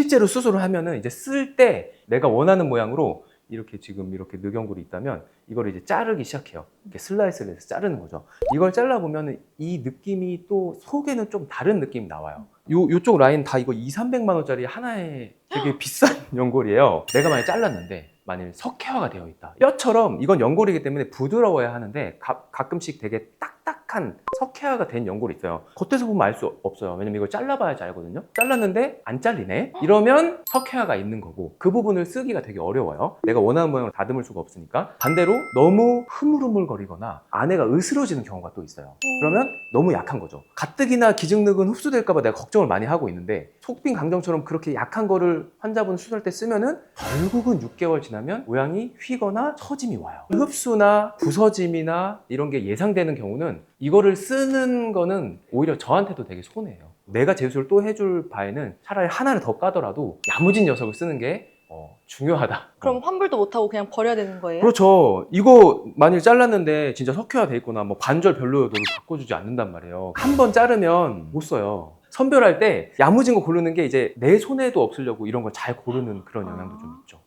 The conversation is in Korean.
실제로 수술을 하면은 이제 쓸 때 내가 원하는 모양으로 이렇게 지금 이렇게 늑연골이 있다면 이걸 이제 자르기 시작해요. 이렇게 슬라이스를 해서 자르는 거죠. 이걸 잘라 보면은 이 느낌이 또 속에는 좀 다른 느낌이 나와요. 요 요쪽 라인 다 이거 2, 300만 원짜리 하나에 되게 비싼 연골이에요. 내가 만약 잘랐는데 만일 석회화가 되어 있다. 뼈처럼 이건 연골이기 때문에 부드러워야 하는데 가, 가끔씩 되게 딱딱한 석회화가 된 연골이 있어요. 겉에서 보면 알 수 없어요. 왜냐면 이걸 잘라봐야지 알거든요. 잘랐는데 안 잘리네? 이러면 석회화가 있는 거고 그 부분을 쓰기가 되게 어려워요. 내가 원하는 모양으로 다듬을 수가 없으니까. 반대로 너무 흐물흐물거리거나 안에가 으스러지는 경우가 또 있어요. 그러면 너무 약한 거죠. 가뜩이나 기증늑은 흡수될까봐 내가 걱정을 많이 하고 있는데 속빈 강정처럼 그렇게 약한 거를 환자분 수술할 때 쓰면은 결국은 6개월 지나면 모양이 휘거나 처짐이 와요. 흡수나 부서짐이나 이런 게 예상되는 경우는 이거를 쓰는 거는 오히려 저한테도 되게 손해예요. 내가 제수를 또 해줄 바에는 차라리 하나를 더 까더라도 야무진 녀석을 쓰는 게 어, 중요하다. 그럼 환불도 못하고 그냥 버려야 되는 거예요? 그렇죠. 이거 만일 잘랐는데 진짜 석회화 돼 있거나 뭐 반절 별로여도 바꿔주지 않는단 말이에요. 한 번 자르면 못 써요. 선별할 때 야무진 거 고르는 게 이제 내 손에도 없으려고 이런 걸 잘 고르는 그런 영향도 좀 있죠.